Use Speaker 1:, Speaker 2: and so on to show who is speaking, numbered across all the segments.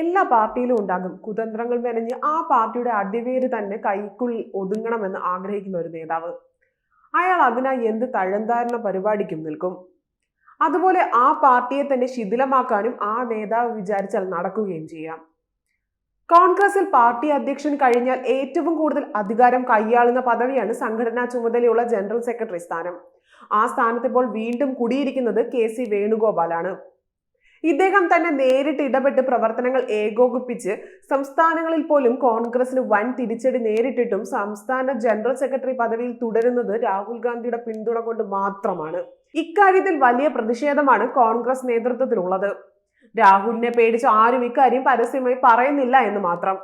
Speaker 1: എല്ലാ പാർട്ടിയിലും ഉണ്ടാകും. കുതന്ത്രങ്ങൾ മെനഞ്ഞ് ആ പാർട്ടിയുടെ അടിവേര് തന്നെ കൈക്കുള്ളിൽ ഒതുങ്ങണമെന്ന് ആഗ്രഹിക്കുന്ന ഒരു നേതാവ്. അയാൾ അതിനായി എന്ത് തഴന്താരണ പരിപാടിക്കും നിൽക്കും. അതുപോലെ ആ പാർട്ടിയെ തന്നെ ശിഥിലമാക്കാനും ആ നേതാവ് വിചാരിച്ചാൽ നടക്കുകയും ചെയ്യാം. കോൺഗ്രസിൽ പാർട്ടി അധ്യക്ഷൻ കഴിഞ്ഞാൽ ഏറ്റവും കൂടുതൽ അധികാരം കൈയാളുന്ന പദവിയാണ് സംഘടനാ ചുമതലയുള്ള ജനറൽ സെക്രട്ടറി സ്ഥാനം. ആ സ്ഥാനത്ത് ഇപ്പോൾ വീണ്ടും കുടിയിരിക്കുന്നത് കെ സി വേണുഗോപാലാണ്. ഇദ്ദേഹം തന്നെ നേരിട്ട് ഇടപെട്ട് പ്രവർത്തനങ്ങൾ ഏകോപിപ്പിച്ച് സംസ്ഥാനങ്ങളിൽ പോലും കോൺഗ്രസിന് വൻ തിരിച്ചടി നേരിട്ടിട്ടും സംസ്ഥാന ജനറൽ സെക്രട്ടറി പദവിയിൽ തുടരുന്നത് രാഹുൽ ഗാന്ധിയുടെ പിന്തുണ കൊണ്ട് മാത്രമാണ്. ഇക്കാര്യത്തിൽ വലിയ പ്രതിഷേധമാണ് കോൺഗ്രസ് നേതൃത്വത്തിലുള്ളത്. രാഹുലിനെ പേടിച്ച് ആരും ഇക്കാര്യം പരസ്യമായി പറയുന്നില്ല എന്ന് മാത്രം.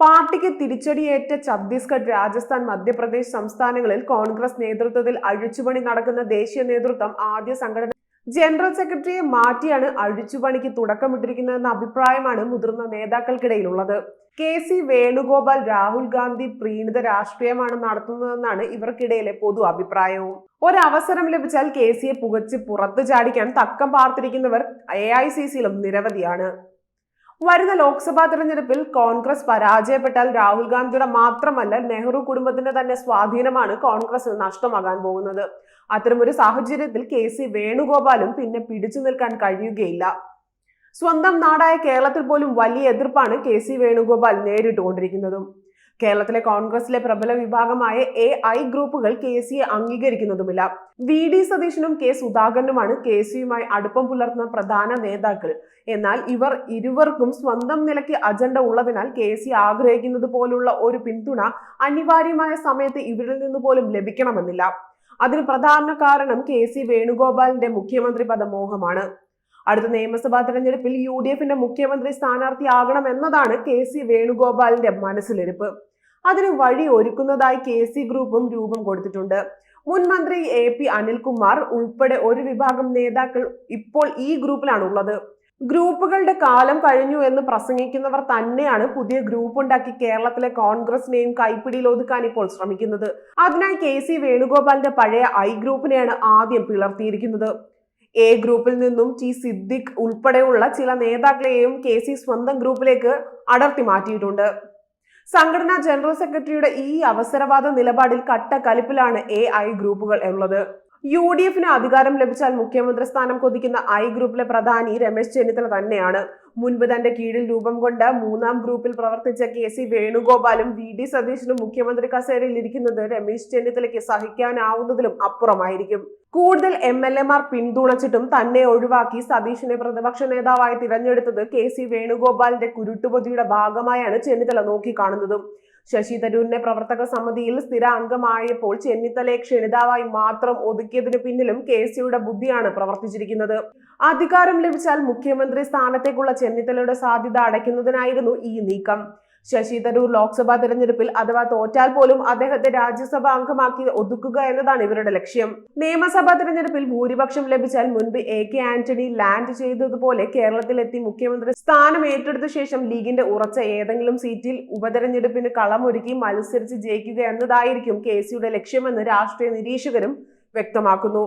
Speaker 1: പാർട്ടിക്ക് തിരിച്ചടിയേറ്റ ഛത്തീസ്ഗഡ് രാജസ്ഥാൻ മധ്യപ്രദേശ് സംസ്ഥാനങ്ങളിൽ കോൺഗ്രസ് നേതൃത്വത്തിൽ അഴിച്ചുപണി നടക്കുന്ന ദേശീയ നേതൃത്വം ആദ്യ സംഘടന ജനറൽ സെക്രട്ടറിയെ മാറ്റിയാണ് അഴിച്ചുപണിക്ക് തുടക്കമിട്ടിരിക്കുന്നതെന്ന അഭിപ്രായമാണ് മുതിർന്ന നേതാക്കൾക്കിടയിലുള്ളത്. കെ സി വേണുഗോപാൽ രാഹുൽ ഗാന്ധി പ്രീണിത രാഷ്ട്രീയമാണ് നടത്തുന്നതെന്നാണ് ഇവർക്കിടയിലെ പൊതു അഭിപ്രായവും. ഒരവസരം ലഭിച്ചാൽ കെ സിയെ പുകച്ച് പുറത്തു ചാടിക്കാൻ തക്കം പാർത്തിരിക്കുന്നവർ എ ഐ സി സിയിലും നിരവധിയാണ്. വരുന്ന ലോക്സഭാ തെരഞ്ഞെടുപ്പിൽ കോൺഗ്രസ് പരാജയപ്പെട്ടാൽ രാഹുൽ ഗാന്ധിയുടെ മാത്രമല്ല നെഹ്റു കുടുംബത്തിന്റെ തന്നെ സ്വാധീനമാണ് കോൺഗ്രസിന് നഷ്ടമാകാൻ പോകുന്നത്. അത്തരമൊരു സാഹചര്യത്തിൽ കെ സി വേണുഗോപാലും പിന്നെ പിടിച്ചു നിൽക്കാൻ കഴിയുകയില്ല. സ്വന്തം നാടായ കേരളത്തിൽ പോലും വലിയ എതിർപ്പാണ് കെ സി വേണുഗോപാൽ നേരിട്ടുകൊണ്ടിരിക്കുന്നതും. കേരളത്തിലെ കോൺഗ്രസിലെ പ്രബല വിഭാഗമായ എ ഐ ഗ്രൂപ്പുകൾ കെ സിയെ അംഗീകരിക്കുന്നതുമില്ല. വി ഡി സതീശനും കെ സുധാകരനുമാണ് കെ സിയുമായി അടുപ്പം പുലർത്തുന്ന പ്രധാന നേതാക്കൾ. എന്നാൽ ഇവർ ഇരുവർക്കും സ്വന്തം നിലയ്ക്ക് അജണ്ട ഉള്ളതിനാൽ കെ സി ആഗ്രഹിക്കുന്നത് പോലുള്ള ഒരു പിന്തുണ അനിവാര്യമായ സമയത്ത് ഇവരിൽ നിന്ന് പോലും ലഭിക്കണമെന്നില്ല. അതിന് പ്രധാന കാരണം കെ സി വേണുഗോപാലിന്റെ മുഖ്യമന്ത്രി പദമോഹമാണ്. അടുത്ത നിയമസഭാ തെരഞ്ഞെടുപ്പിൽ യു ഡി എഫിന്റെ മുഖ്യമന്ത്രി സ്ഥാനാർത്ഥിയാകണം എന്നതാണ് കെ സി വേണുഗോപാലിന്റെ മനസ്സിലിരിപ്പ്. അതിന് വഴി ഒരുക്കുന്നതായി കെ സി ഗ്രൂപ്പും രൂപം കൊടുത്തിട്ടുണ്ട്. മുൻ മന്ത്രി എ പി അനിൽകുമാർ ഉൾപ്പെടെ ഒരു വിഭാഗം നേതാക്കൾ ഇപ്പോൾ ഈ ഗ്രൂപ്പിലാണ് ഉള്ളത്. ഗ്രൂപ്പുകളുടെ കാലം കഴിഞ്ഞു എന്ന് പ്രസംഗിക്കുന്നവർ തന്നെയാണ് പുതിയ ഗ്രൂപ്പ് ഉണ്ടാക്കി കേരളത്തിലെ കോൺഗ്രസിനെയും കൈപ്പിടിയിൽ ഒതുക്കാൻ ഇപ്പോൾ ശ്രമിക്കുന്നത്. അതിനായി കെ സി വേണുഗോപാലിന്റെ പഴയ ഐ ഗ്രൂപ്പിനെയാണ് ആദ്യം പിളർത്തിയിരിക്കുന്നത്. എ ഗ്രൂപ്പിൽ നിന്നും ടി സിദ്ദിഖ് ഉൾപ്പെടെയുള്ള ചില നേതാക്കളെയും കെ സി സ്വന്തം ഗ്രൂപ്പിലേക്ക് അടർത്തി മാറ്റിയിട്ടുണ്ട്. സംഘടനാ ജനറൽ സെക്രട്ടറിയുടെ ഈ അവസരവാദ നിലപാടിൽ കട്ട കലിപ്പിലാണ് എ ഐ ഗ്രൂപ്പുകൾ ഉള്ളത്. യു ഡി എഫിന് അധികാരം ലഭിച്ചാൽ മുഖ്യമന്ത്രി സ്ഥാനം കൊതിക്കുന്ന ഐ ഗ്രൂപ്പിലെ പ്രധാനി രമേശ് ചെന്നിത്തല തന്നെയാണ്. മുൻപ് തന്റെ കീഴിൽ രൂപം കൊണ്ട് മൂന്നാം ഗ്രൂപ്പിൽ പ്രവർത്തിച്ച കെ സി വേണുഗോപാലും വി ഡി സതീശനും മുഖ്യമന്ത്രി കസേരയിൽ ഇരിക്കുന്നത് രമേശ് ചെന്നിത്തലയ്ക്ക് സഹിക്കാനാവുന്നതിലും അപ്പുറമായിരിക്കും. കൂടുതൽ എം എൽ എമാർ പിന്തുണച്ചിട്ടും തന്നെ ഒഴിവാക്കി സതീഷിനെ പ്രതിപക്ഷ നേതാവായി തിരഞ്ഞെടുത്തത് കെ സി വേണുഗോപാലിന്റെ കുരുട്ടുപൊതിയുടെ ഭാഗമായാണ് ചെന്നിത്തല നോക്കിക്കാണുന്നതും. ശശി തരൂരിനെ പ്രവർത്തക സമിതിയിൽ സ്ഥിര അംഗമായപ്പോൾ ചെന്നിത്തലയെ ക്ഷണിതാവായി മാത്രം ഒതുക്കിയതിനു പിന്നിലും കെ സിയുടെ ബുദ്ധിയാണ് പ്രവർത്തിച്ചിരിക്കുന്നത്. അധികാരം ലഭിച്ചാൽ മുഖ്യമന്ത്രി സ്ഥാനത്തേക്കുള്ള ചെന്നിത്തലയുടെ സാധ്യത അടയ്ക്കുന്നതിനായിരുന്നു ഈ നീക്കം. ശശി തരൂർ ലോക്സഭാ തെരഞ്ഞെടുപ്പിൽ അഥവാ തോറ്റാൽ പോലും അദ്ദേഹത്തെ രാജ്യസഭ അംഗമാക്കി ഒതുക്കുക എന്നതാണ് ഇവരുടെ ലക്ഷ്യം. നിയമസഭാ തെരഞ്ഞെടുപ്പിൽ ഭൂരിപക്ഷം ലഭിച്ചാൽ മുൻപ് എ കെ ആന്റണി ലാൻഡ് ചെയ്തതുപോലെ കേരളത്തിലെത്തി മുഖ്യമന്ത്രി സ്ഥാനം ഏറ്റെടുത്ത ശേഷം ലീഗിന്റെ ഉറച്ച ഏതെങ്കിലും സീറ്റിൽ ഉപതെരഞ്ഞെടുപ്പിന് കളമൊരുക്കി മത്സരിച്ച് ജയിക്കുക എന്നതായിരിക്കും കെ സിയുടെ ലക്ഷ്യമെന്ന് രാഷ്ട്രീയ നിരീക്ഷകരും വ്യക്തമാക്കുന്നു.